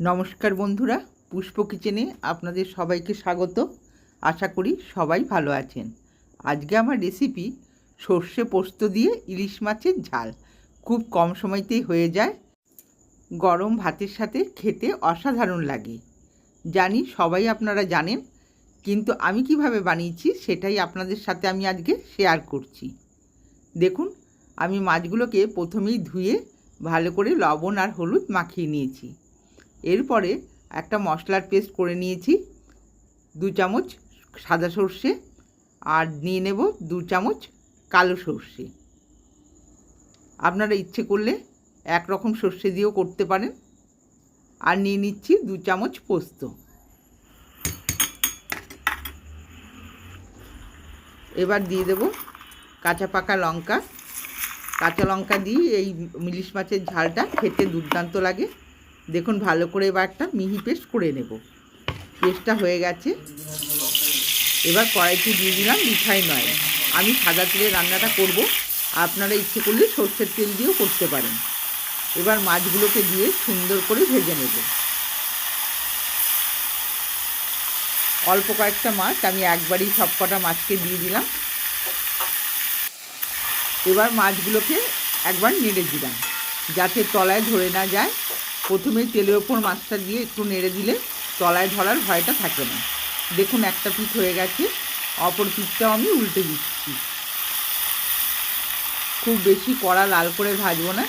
নমস্কার বন্ধুরা, পুষ্প কিচেনে আপনাদের সবাইকে স্বাগত। আশা করি সবাই ভালো আছেন। আজকে আমার রেসিপি সর্ষে পোস্ত দিয়ে ইলিশ মাছের ঝাল। খুব কম সময়তেই হয়ে যায়। গরম ভাতের সাথে খেতে অসাধারণ লাগে। জানি সবাই আপনারা জানেন, কিন্তু আমি কীভাবে বানিয়েছি সেটাই আপনাদের সাথে আমি আজকে শেয়ার করছি। দেখুন, আমি মাছগুলোকে প্রথমেই ধুয়ে ভালো করে লবণ আর হলুদ মাখিয়ে নিয়েছি। এরপরে একটা মশলার পেস্ট করে নিয়েছি, দু চামচ সাদা সর্ষে আর নিয়ে নেব দু চামচ কালো সর্ষে। আপনারা ইচ্ছে করলে এক রকম সর্ষে দিয়েও করতে পারেন। আর নিয়ে নিচ্ছি দু চামচ পোস্ত। এবার দিয়ে দেব কাঁচা পাকা লঙ্কা। কাঁচা লঙ্কা দিয়ে এই ইলিশ মাছের ঝালটা খেতে দুর্দান্ত লাগে। দেখুন, ভালো করে এবার একটা মিহি পেস্ট করে নেব। পেস্টটা হয়ে গেছে। এবার কড়াইতে দিয়ে দিলাম মিঠাই নয়। আমি সাদা তেলে রান্নাটা করব। আপনারা ইচ্ছে করলে সর্ষের তেল দিয়েও করতে পারেন। এবার মাছগুলোকে দিয়ে সুন্দর করে ভেজে নেব। অল্প কয়েকটা মাছ, আমি একবারই সব কটা মাছকে দিয়ে দিলাম। এবার মাছগুলোকে একবার নেড়ে দিলাম, যাতে তলায় ধরে না যায়। প্রথমে তেলের ওপর মাছটা দিয়ে একটু নেড়ে দিলে তলায় ধরার ভয়টা থাকে না। দেখুন একটা পিঠ হয়ে গেছে, অপর পিঠটাও আমি উল্টে দিচ্ছি। খুব বেশি কড়া লাল করে ভাজবো না,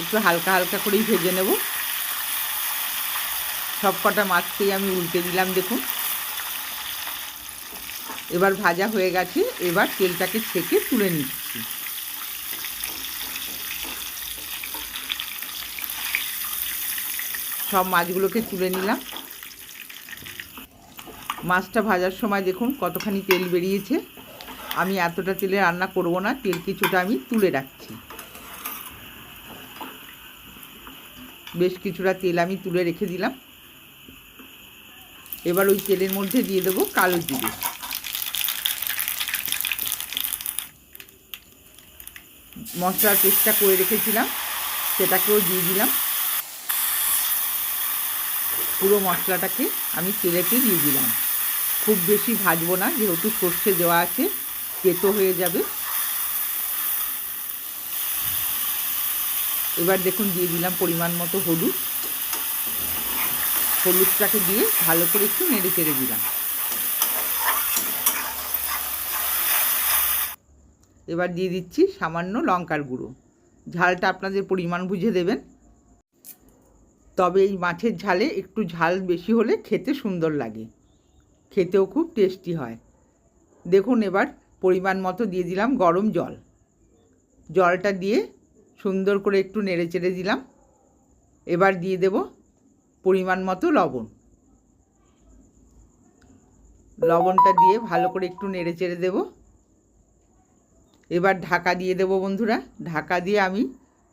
একটু হালকা হালকা করেই ভেজে নেব। সব কটা মাছকেই আমি উল্টে দিলাম, দেখুন। এবার ভাজা হয়ে গেছে, এবার তেলটাকে ছেঁকে তুলে নিচ্ছি। সব মাছগুলোকে তুলে নিলাম। মাছটা ভাজার সময় দেখুন কতখানি তেল বেরিয়েছে। আমি এতটা তেলে রান্না করব না, তেল কিছুটা আমি তুলে রাখছি। বেশ কিছুটা তেল আমি তুলে রেখে দিলাম। এবার ওই তেলের মধ্যে দিয়ে দেবো কালো জিরে। মশলার পেস্টটা করে রেখেছিলাম, সেটাকেও দিয়ে দিলাম। পুরো মশলাটাকে আমি তেলেতে দিয়ে দিলাম। খুব বেশি ভাজবো না, যেহেতু সর্ষে দেওয়া আছে, তেতো হয়ে যাবে। এবার দেখুন, দিয়ে দিলাম পরিমাণ মতো হলুদ। হলুদটাকে দিয়ে ভালো করে একটু নেড়ে চেড়ে দিলাম। এবার দিয়ে দিচ্ছি সামান্য লঙ্কার গুঁড়ো। ঝালটা আপনাদের পরিমাণ বুঝে দেবেন। তবে এই মাছের ঝালে একটু ঝাল বেশি হলে খেতে সুন্দর লাগে। খেতেও খুব টেস্টি হয়। দেখুন এবার পরিমাণ মতো দিয়ে দিলাম গরম জল। জলটা দিয়ে সুন্দর করে একটু নেড়ে চেড়ে দিলাম। এবার দিয়ে দেব পরিমাণ মতো লবণ। লবণটা দিয়ে ভালো করে একটু নেড়ে চেড়ে দেব। এবার ঢাকা দিয়ে দেব বন্ধুরা। ঢাকা দিয়ে আমি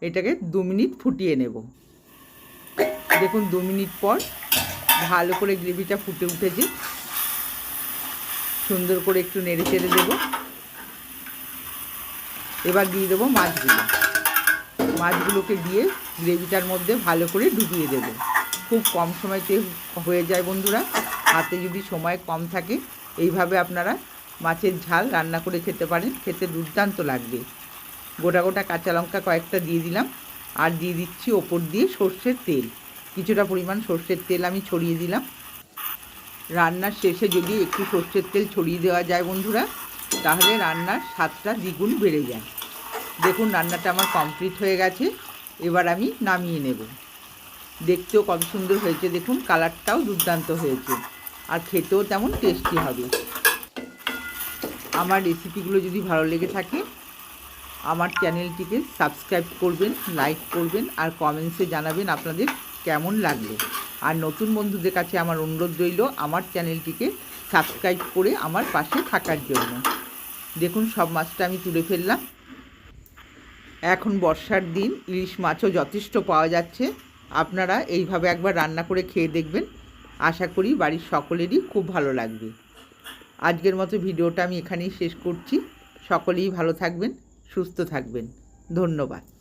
এটাকে দু মিনিট ফুটিয়ে নেব। দেখুন দু মিনিট পর ভালো করে গ্রেভিটা ফুটে উঠেছে। সুন্দর করে একটু নেড়ে চেড়ে দেবো। এবার দিয়ে দেবো মাছগুলো। মাছগুলোকে দিয়ে গ্রেভিটার মধ্যে ভালো করে ডুবিয়ে দেবো। খুব কম সময়তে হয়ে যায় বন্ধুরা। হাতে যদি সময় কম থাকে, এইভাবে আপনারা মাছের ঝাল রান্না করে খেতে পারেন। খেতে দুর্দান্ত লাগবে। গোটা গোটা কাঁচা লঙ্কা কয়েকটা দিয়ে দিলাম। আর দিয়ে দিচ্ছি ওপর দিয়ে সর্ষের তেল। কিছুটা পরিমাণ সর্ষের তেল আমি ছড়িয়ে দিলাম। রান্নার শেষে যদি একটু সর্ষের তেল ছড়িয়ে দেওয়া যায় বন্ধুরা, তাহলে রান্নার স্বাদটা দ্বিগুণ বেড়ে যায়। দেখুন, রান্নাটা আমার কমপ্লিট হয়ে গেছে। এবার আমি নামিয়ে নেব। দেখতেও কত সুন্দর হয়েছে। দেখুন, কালারটাও দুর্দান্ত হয়েছে। আর খেতেও তেমন টেস্টি হবে। আমার রেসিপিগুলো যদি ভালো লেগে থাকে, আমার চ্যানেলটিকে সাবস্ক্রাইব করবেন লাইক করবেন, আর কমেন্টসে জানাবেন আপনাদের কেমন লাগল? আর নতুন বন্ধুদের কাছে আমার অনুরোধ রইল, আমার চ্যানেলটিকে সাবস্ক্রাইব করে আমার পাশে থাকার জন্য। দেখুন, সব মাছটা আমি তুলে ফেললাম। এখন বর্ষার দিন, ইলিশ মাছও যথেষ্ট পাওয়া যাচ্ছে। আপনারা এইভাবে একবার রান্না করে খেয়ে দেখবেন। আশা করি বাড়ির সকলেরই খুব ভালো লাগবে। আজকের মতো ভিডিওটা আমি এখানেই শেষ করছি। সকলেই ভালো থাকবেন, সুস্থ থাকবেন। ধন্যবাদ।